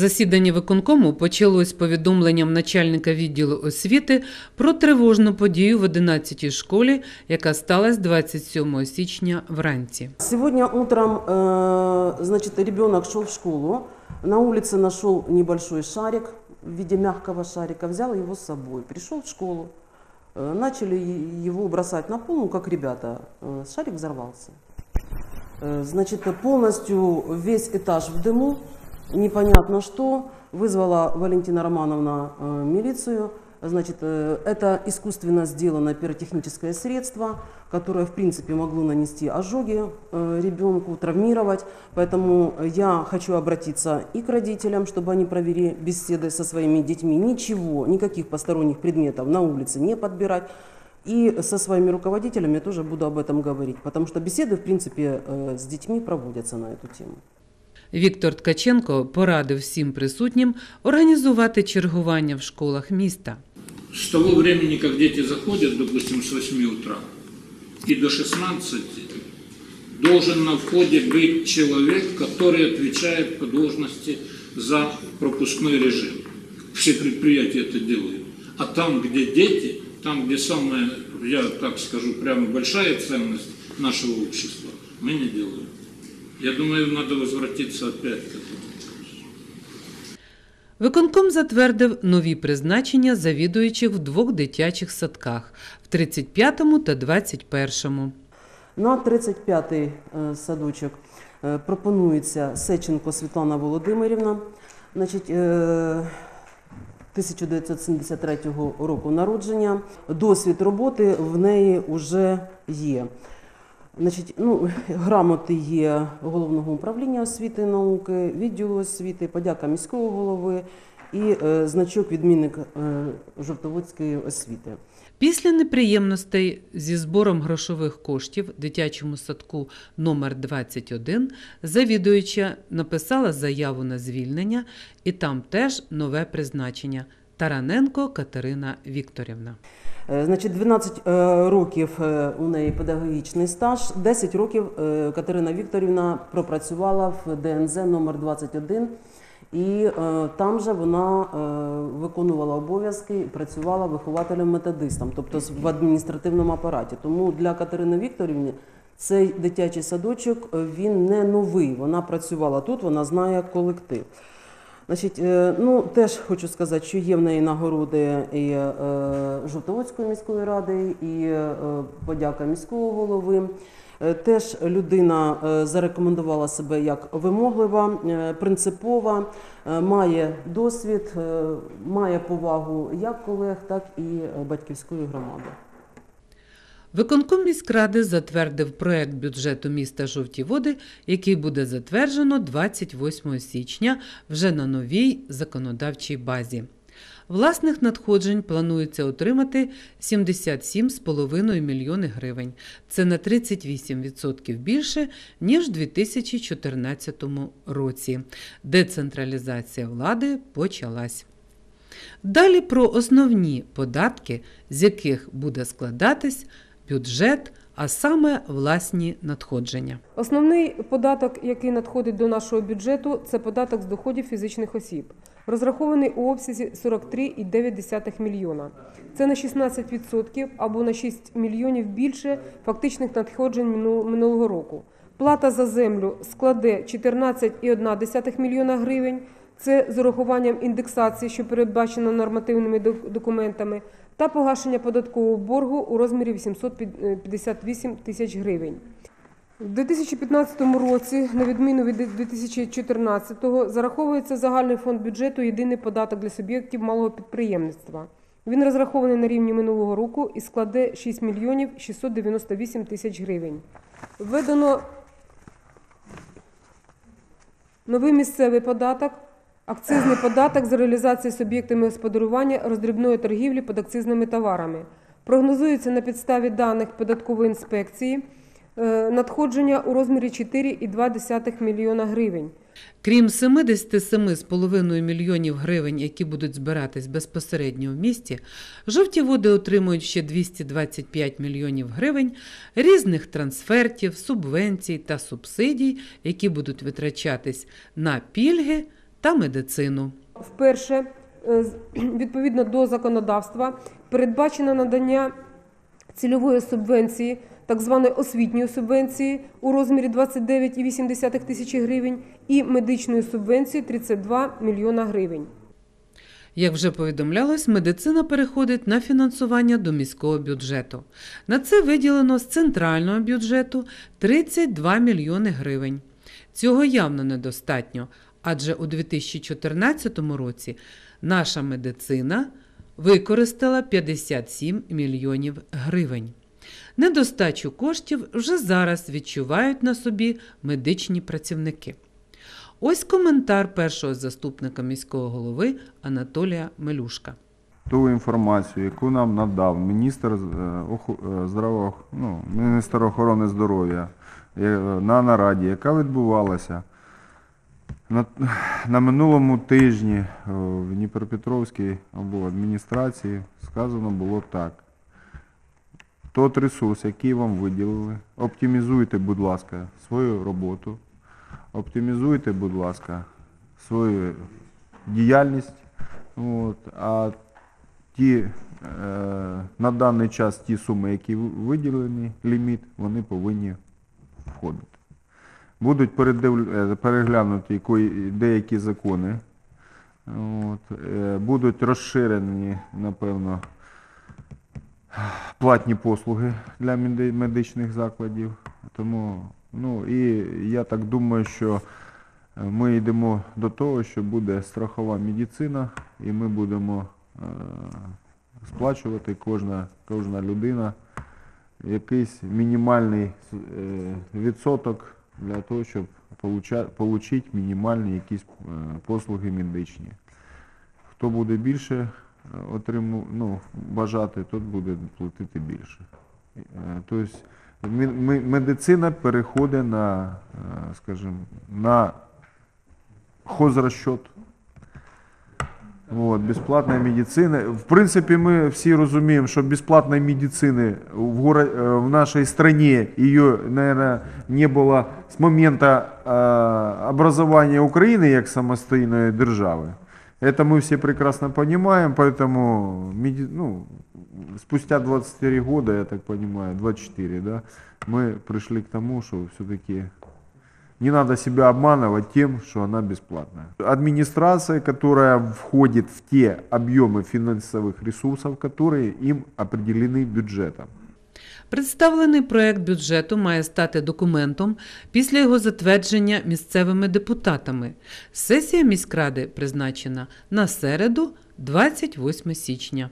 Засідання виконкому почалось з повідомленням начальника відділу освіти про тривожну подію в 11-й школі, яка сталася 27 січня вранці. Сегодня утром, э, значит, ребенок шел в школу, на улице нашел небольшой шарик в виде мягкого шарика, взял его с собой, пришел в школу, э, начали е- его бросать на пол, ну как ребята, э, шарик взорвался. Э, Значит, полностью весь этаж в дыму, Непонятно что, вызвала Валентина Романовна э, милицию. Значит, э, это искусственно сделано пиротехническое средство, которое, в принципе, могло нанести ожоги э, ребенку, травмировать. Поэтому я хочу обратиться и к родителям, чтобы они провели беседы со своими детьми. Ничего, никаких посторонних предметов на улице не подбирать. И со своими руководителями я тоже буду об этом говорить, потому что беседы, в принципе, э, с детьми проводятся на эту тему. Віктор Ткаченко порадив всім присутнім організувати чергування в школах міста. С того времени, как дети заходят, допустим, с 8 утра и до 16, должен на входе быть человек, который отвечает по должности за пропускной режим. Все предприятия это делают. А там, где дети, там, где самая, я так скажу, прямо большая ценность нашего общества, мы не делаем. Я думаю, надо возвратиться опять к этому. Виконком затвердив нові призначення завідуючих в двох дитячих садках в 35-му та 21-му. На 35-й е, садочок е, пропонується Сеченко Світлана Володимирівна. Значить, е, 1973 року народження. Досвід роботи в неї вже є. Значить, ну, грамоти є головного управління освіти і науки, відділу освіти, подяка міського голови і е, значок відмінник е, Жовтоводської освіти. Після неприємностей зі збором грошових коштів дитячому садку номер 21 завідуюча написала заяву на звільнення, і там теж нове призначення Тараненко Катерина Вікторівна. Е, Значить, 12 е, років е, у неї педагогічний стаж, 10 років Катерина Вікторівна пропрацювала в ДНЗ номер 21 і там же вона виконувала обов'язки і працювала вихователем-методистом, тобто в адміністративному апараті. Тому для Катерини Вікторівни цей дитячий садочок він не новий. Вона працювала тут, вона знає колектив. Значить, е, ну теж хочу сказати, що є в неї нагороди і е, Жовтоводської міської ради, і е, подяка міського голови. Теж людина зарекомендувала себе як вимоглива, принципова, має досвід, має повагу як колег, так і батьківської громади. Виконком міськради затвердив проект бюджету міста Жовті Води, який буде затверджено 28 січня вже на новій законодавчій базі. Власних надходжень планується отримати 77,5 мільйони гривень. Це на 38% більше, ніж у 2014 році. Децентралізація влади почалась. Далі про основні податки, з яких буде складатись бюджет, а саме власні надходження. Основний податок, який надходить до нашого бюджету, це податок з доходів фізичних осіб, розрахований у обсязі 43,9 мільйона. Це на 16% або на 6 мільйонів більше фактичних надходжень минулого року. Плата за землю складе 14,1 мільйона гривень. Це з урахуванням індексації, що передбачено нормативними документами, та погашення податкового боргу у розмірі 858 тисяч гривень. У 2015 році, на відміну від 2014-го, зараховується загальний фонд бюджету єдиний податок для суб'єктів малого підприємництва. Він розрахований на рівні минулого року і складе 6 мільйонів 698 тисяч гривень. Введено новий місцевий податок, акцизний податок за реалізацію суб'єктами господарювання роздрібної торгівлі підакцизними товарами. Прогнозується на підставі даних податкової інспекції е, надходження у розмірі 4,2 мільйона гривень. Крім 77,5 мільйонів гривень, які будуть збиратись безпосередньо в місті, жовті води отримують ще 225 мільйонів гривень різних трансфертів, субвенцій та субсидій, які будуть витрачатись на пільги та медицину. Вперше, е, відповідно до законодавства, передбачено надання цільової субвенції, так званої освітньої субвенції у розмірі 29,8 тисячі гривень і медичної субвенції 32 мільйона гривень. Як вже повідомлялось, медицина переходить на фінансування до міського бюджету. На це виділено з центрального бюджету 32 мільйони гривень. Цього явно недостатньо, адже у 2014 році наша медицина використала 57 мільйонів гривень. Недостачу коштів вже зараз відчувають на собі медичні працівники. Ось коментар першого заступника міського голови Анатолія Мелюшка. ту інформацію, яку нам надав міністр е, е, здраво, ну, міністр охорони здоров'я е, на нараді, яка відбувалася на, на минулому тижні е, в Дніпропетровській або адміністрації, сказано було так. Тот ресурс, який вам виділили, оптимізуйте, будь ласка, свою роботу, оптимізуйте, будь ласка, свою діяльність. От, а ті, е, на даний час ті суми, які виділені, ліміт, вони повинні входити. Будуть е, переглянуті деякі закони, от, е, будуть розширені, напевно, платні послуги для медичних закладів. Тому, ну, і я так думаю, що ми йдемо до того, що буде страхова медицина, і ми будемо е, сплачувати кожна, кожна людина якийсь мінімальний е, відсоток для того, щоб отримати мінімальні якісь е, послуги медичні. Хто буде більше е, отриму, ну, бажати, тот буде платити більше. Тобто медицина переходить на, скажімо, на хозрасчет. Вот, безплатная медицина. В принципе, мы все разумеем, что бесплатной медицины в, горо- э, в нашей стране ее, наверное, не было с момента э, образования Украины как самостоятельной державы. Это мы все прекрасно понимаем, поэтому меди- ну, спустя 24 года, я так понимаю, 24, да, мы пришли к тому, что все-таки не надо себя обманывать тем, что она бесплатная. Администрация, которая входит в те объемы финансовых ресурсов, которые им определены бюджетом. Представлений проект бюджету має стати документом після його затвердження місцевими депутатами. Сесія міськради призначена на середу, 28 січня.